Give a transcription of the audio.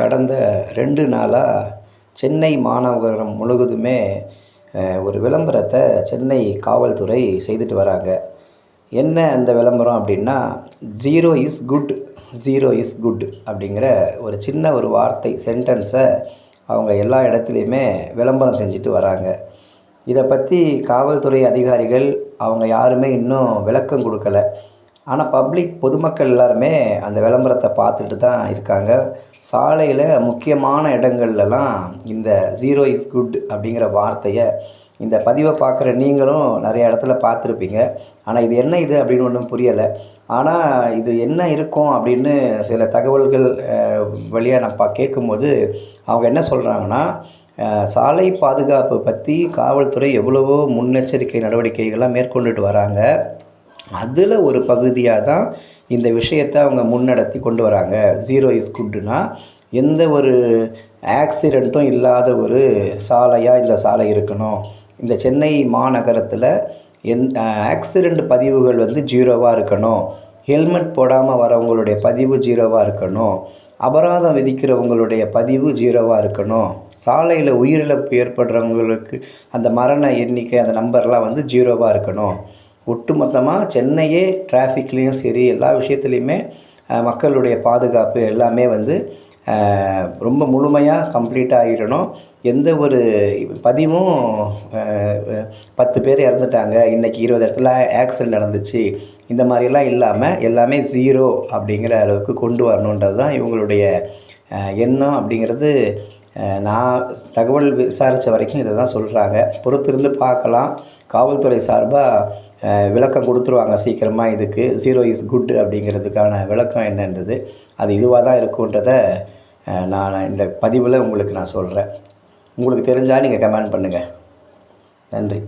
கடந்த ரெண்டு நாளாக சென்னை மாநகரம் முழுவதுமே ஒரு விளம்பரத்தை சென்னை காவல்துறை செய்துட்டு வராங்க. என்ன அந்த விளம்பரம் அப்படின்னா zero is good zero is good அப்படிங்கிற ஒரு சின்ன ஒரு வார்த்தை சென்டென்ஸை அவங்க எல்லா இடத்துலையுமே விளம்பரம் செஞ்சுட்டு வராங்க. இதை பற்றி காவல்துறை அதிகாரிகள் அவங்க யாருமே இன்னும் விளக்கம் கொடுக்கல. ஆனால் பப்ளிக் பொதுமக்கள் எல்லாருமே அந்த விளம்பரத்தை பார்த்துட்டு தான் இருக்காங்க. சாலையில் முக்கியமான இடங்கள்லலாம் இந்த ஜீரோ இஸ் குட் அப்படிங்கிற வார்த்தையை இந்த பதிவை பார்க்குற நீங்களும் நிறைய இடத்துல பார்த்துருப்பீங்க. ஆனால் இது என்ன இது அப்படின்னு ஒன்றும் புரியலை. ஆனால் இது என்ன இருக்கும் அப்படின்னு சில தகவல்கள் வழியாக நான் பா கேட்கும்போது அவங்க என்ன சொல்கிறாங்கன்னா சாலை பாதுகாப்பு பற்றி காவல்துறை எவ்வளவோ முன்னெச்சரிக்கை நடவடிக்கைகள்லாம் மேற்கொண்டுட்டு வராங்க. அதில் ஒரு பகுதியாக தான் இந்த விஷயத்தை அவங்க முன்னடத்தி கொண்டு வராங்க. ஜீரோ இஸ் குட்டுனா எந்த ஒரு ஆக்சிடெண்ட்டும் இல்லாத ஒரு சாலையாக இந்த சாலை இருக்கணும். இந்த சென்னை மாநகரத்தில் எந் ஆக்சிடெண்ட் பதிவுகள் வந்து ஜீரோவாக இருக்கணும். ஹெல்மெட் போடாமல் வரவங்களுடைய பதிவு ஜீரோவாக இருக்கணும். அபராதம் விதிக்கிறவங்களுடைய பதிவு ஜீரோவாக இருக்கணும். சாலையில் உயிரிழப்பு ஏற்படுறவங்களுக்கு அந்த மரண எண்ணிக்கை அந்த நம்பர்லாம் வந்து ஜீரோவாக இருக்கணும். ஒட்டுமொத்தமாக சென்னையே டிராஃபிக்லேயும் சரி எல்லா விஷயத்துலையுமே மக்களுடைய பாதுகாப்பு எல்லாமே வந்து ரொம்ப முழுமையாக கம்ப்ளீட் ஆகிடணும். எந்த ஒரு பதிவும் பத்து பேர் இறந்துட்டாங்க இன்றைக்கி இருபது இடத்துல ஆக்சிடென்ட் நடந்துச்சு இந்த மாதிரிலாம் இல்லாமல் எல்லாமே ஜீரோ அப்படிங்கிற அளவுக்கு கொண்டு வரணுன்றது தான் இவங்களுடைய எண்ணம் அப்படிங்கிறது. நான் தகவல் விசாரித்த வரைக்கும் இதை தான் சொல்கிறாங்க பொறுத்திருந்து பார்க்கலாம். காவல்துறை சார்பாக விளக்கம் கொடுத்துருவாங்க சீக்கிரமாக இதுக்கு. ஜீரோ இஸ் குட் அப்படிங்கிறதுக்கான விளக்கம் என்னன்றது. அது இதுவாக தான் இருக்குன்றத நான் இந்த பதிவில் உங்களுக்கு நான் சொல்கிறேன் உங்களுக்கு தெரிஞ்சால் நீங்கள் கமெண்ட் பண்ணுங்கள் நன்றி.